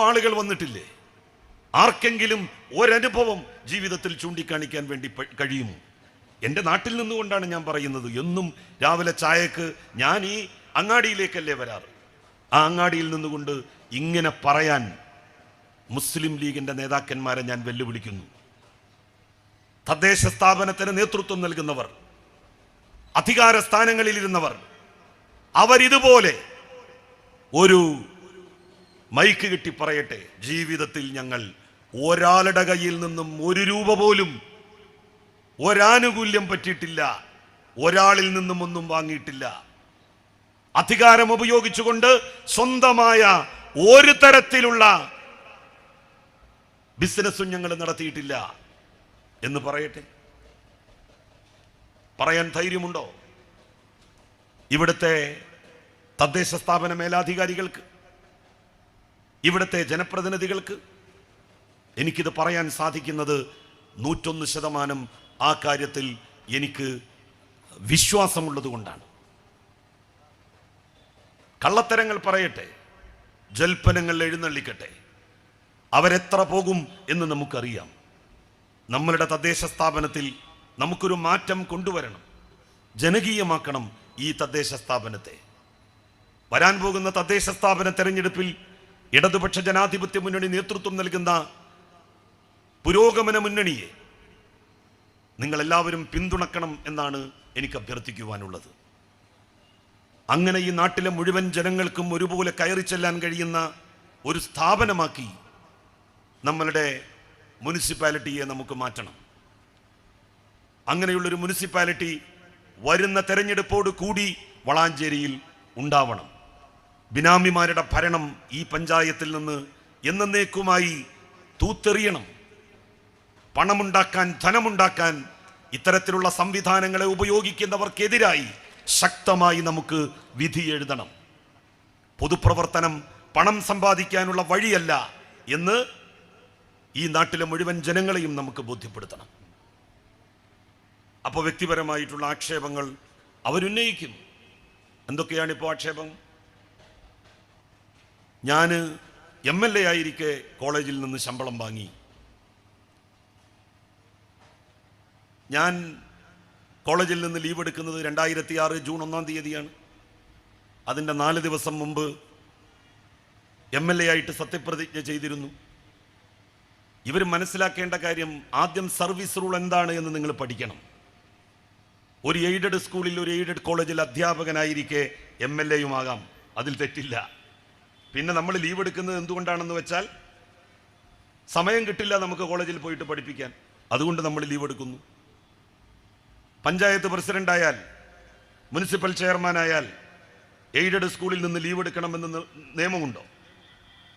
ആളുകൾ വന്നിട്ടില്ലേ? ആർക്കെങ്കിലും ഒരനുഭവം ജീവിതത്തിൽ ചൂണ്ടിക്കാണിക്കാൻ വേണ്ടി കഴിയുമോ? എന്റെ നാട്ടിൽ നിന്നുകൊണ്ടാണ് ഞാൻ പറയുന്നത്. എന്നും രാവിലെ ചായക്ക് ഞാൻ ഈ അങ്ങാടിയിലേക്കല്ലേ വരാറ്? ആ അങ്ങാടിയിൽ നിന്നുകൊണ്ട് ഇങ്ങനെ പറയാൻ മുസ്ലിം ലീഗിന്റെ നേതാക്കന്മാരെ ഞാൻ വെല്ലുവിളിക്കുന്നു. തദ്ദേശ സ്ഥാപനത്തിന് നേതൃത്വം നൽകുന്നവർ അധികാര സ്ഥാനങ്ങളിലിരുന്നവർ അവരിതുപോലെ ഒരു മൈക്ക് കിട്ടി പറയട്ടെ ജീവിതത്തിൽ ഞങ്ങൾ ഒരാളുടെ കയ്യിൽ നിന്നും ഒരു രൂപ പോലും ഒരാനുകൂല്യം പറ്റിയിട്ടില്ല ഒരാളിൽ നിന്നും ഒന്നും വാങ്ങിയിട്ടില്ല. അധികാരം ഉപയോഗിച്ചുകൊണ്ട് സ്വന്തമായ ഒരു തരത്തിലുള്ള ബിസിനസ്സും ഞങ്ങൾ നടത്തിയിട്ടില്ല എന്ന് പറയട്ടെ. പറയാൻ ധൈര്യമുണ്ടോ? ഇവിടുത്തെ തദ്ദേശ സ്ഥാപന മേലാധികാരികൾക്ക് ഇവിടുത്തെ ജനപ്രതിനിധികൾക്ക് എനിക്കിത് പറയാൻ സാധിക്കുന്നത് നൂറ്റൊന്ന് ശതമാനം ആ കാര്യത്തിൽ എനിക്ക് വിശ്വാസമുള്ളത് കൊണ്ടാണ്. കള്ളത്തരങ്ങൾ പറയട്ടെ ജൽപ്പനങ്ങൾ എഴുന്നള്ളിക്കട്ടെ അവരെത്ര പോകും എന്ന് നമുക്കറിയാം. നമ്മളുടെ തദ്ദേശ സ്ഥാപനത്തിൽ നമുക്കൊരു മാറ്റം കൊണ്ടുവരണം ജനകീയമാക്കണം ഈ തദ്ദേശ സ്ഥാപനത്തെ. വരാൻ പോകുന്ന തദ്ദേശ സ്ഥാപന തെരഞ്ഞെടുപ്പിൽ ഇടതുപക്ഷ ജനാധിപത്യ മുന്നണി നേതൃത്വം നൽകുന്ന പുരോഗമന മുന്നണിയെ നിങ്ങളെല്ലാവരും പിന്തുണക്കണം എന്നാണ് എനിക്ക് അഭ്യർത്ഥിക്കുവാനുള്ളത്. അങ്ങനെ ഈ നാട്ടിലെ മുഴുവൻ ജനങ്ങൾക്കും ഒരുപോലെ കയറി ചെല്ലാൻ കഴിയുന്ന ഒരു സ്ഥാപനമാക്കി നമ്മളുടെ മുനിസിപ്പാലിറ്റിയെ നമുക്ക് മാറ്റണം. അങ്ങനെയുള്ളൊരു മുനിസിപ്പാലിറ്റി വരുന്ന തെരഞ്ഞെടുപ്പോട് കൂടി വളാഞ്ചേരിയിൽ ഉണ്ടാവണം. ബിനാമിമാരുടെ ഭരണം ഈ പഞ്ചായത്തിൽ നിന്ന് എന്നേക്കുമായി തൂത്തെറിയണം. പണമുണ്ടാക്കാൻ ധനമുണ്ടാക്കാൻ ഇത്തരത്തിലുള്ള സംവിധാനങ്ങളെ ഉപയോഗിക്കുന്നവർക്കെതിരായി ശക്തമായി നമുക്ക് വിധി എഴുതണം. പൊതുപ്രവർത്തനം പണം സമ്പാദിക്കാനുള്ള വഴിയല്ല എന്ന് ഈ നാട്ടിലെ മുഴുവൻ ജനങ്ങളെയും നമുക്ക് ബോധ്യപ്പെടുത്തണം. അപ്പോൾ വ്യക്തിപരമായിട്ടുള്ള ആക്ഷേപങ്ങൾ അവരുന്നയിക്കും. എന്തൊക്കെയാണ് ഇപ്പോൾ ആക്ഷേപം? ഞാൻ എം എൽ എ ആയിരിക്കെ കോളേജിൽ നിന്ന് ശമ്പളം വാങ്ങി. ഞാൻ കോളേജിൽ നിന്ന് ലീവ് എടുക്കുന്നത് രണ്ടായിരത്തി ആറ് ജൂൺ ഒന്നാം തീയതിയാണ്. അതിന്റെ നാല് ദിവസം മുമ്പ് എം എൽ എ ആയിട്ട് സത്യപ്രതിജ്ഞ ചെയ്തിരുന്നു. ഇവർ മനസ്സിലാക്കേണ്ട കാര്യം ആദ്യം സർവീസ് റൂൾ എന്താണ് എന്ന് നിങ്ങൾ പഠിക്കണം. ഒരു എയ്ഡഡ് സ്കൂളിൽ ഒരു എയ്ഡഡ് കോളേജിൽ അധ്യാപകനായിരിക്കെ എം എൽ എയുമാകാം അതിൽ തെറ്റില്ല. പിന്നെ നമ്മൾ ലീവ് എടുക്കുന്നത് എന്തുകൊണ്ടാണെന്ന് വെച്ചാൽ സമയം കിട്ടില്ല നമുക്ക് കോളേജിൽ പോയിട്ട് പഠിപ്പിക്കാൻ. അതുകൊണ്ട് നമ്മൾ ലീവ് എടുക്കുന്നു. പഞ്ചായത്ത് പ്രസിഡന്റ് ആയാൽ മുനിസിപ്പൽ ചെയർമാൻ ആയാൽ എയ്ഡഡ് സ്കൂളിൽ നിന്ന് ലീവ് എടുക്കണമെന്ന് നിയമമുണ്ടോ?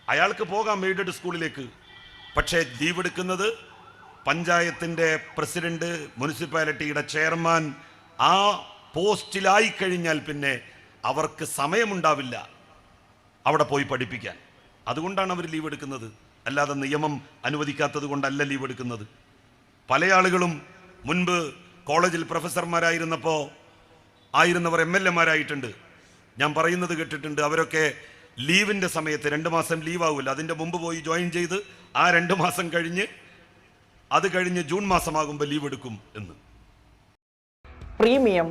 അയാൾക്ക് പോകാം എയ്ഡഡ് സ്കൂളിലേക്ക് പക്ഷേ ലീവ് എടുക്കുന്നത് പഞ്ചായത്തിന്റെ പ്രസിഡന്റ് മുനിസിപ്പാലിറ്റിയുടെ ചെയർമാൻ ആ പോസ്റ്റിലായി കഴിഞ്ഞാൽ പിന്നെ അവർക്ക് സമയമുണ്ടാവില്ല. അവിടെ പോയി പഠിപ്പിക്കാൻ. അതുകൊണ്ടാണ് അവർ ലീവ് എടുക്കുന്നത്. അല്ലാതെ നിയമം അനുവദിക്കാത്തത് കൊണ്ടല്ല ലീവ് എടുക്കുന്നത്. പല ആളുകളും മുൻപ് കോളേജിൽ പ്രൊഫസർമാരായിരുന്നപ്പോൾ ആയിരുന്നവർ എം എൽ എമാരായിട്ടുണ്ട്. ഞാൻ പറയുന്നത് കേട്ടിട്ടുണ്ട് അവരൊക്കെ ലീവിന്റെ സമയത്ത് രണ്ട് മാസം ലീവ് ആവില്ല അതിന്റെ മുമ്പ് പോയി ജോയിൻ ചെയ്ത് ആ രണ്ട് മാസം കഴിഞ്ഞ് അത് കഴിഞ്ഞ് ജൂൺ മാസമാകുമ്പോൾ ലീവ് എടുക്കും എന്ന്. പ്രീമിയം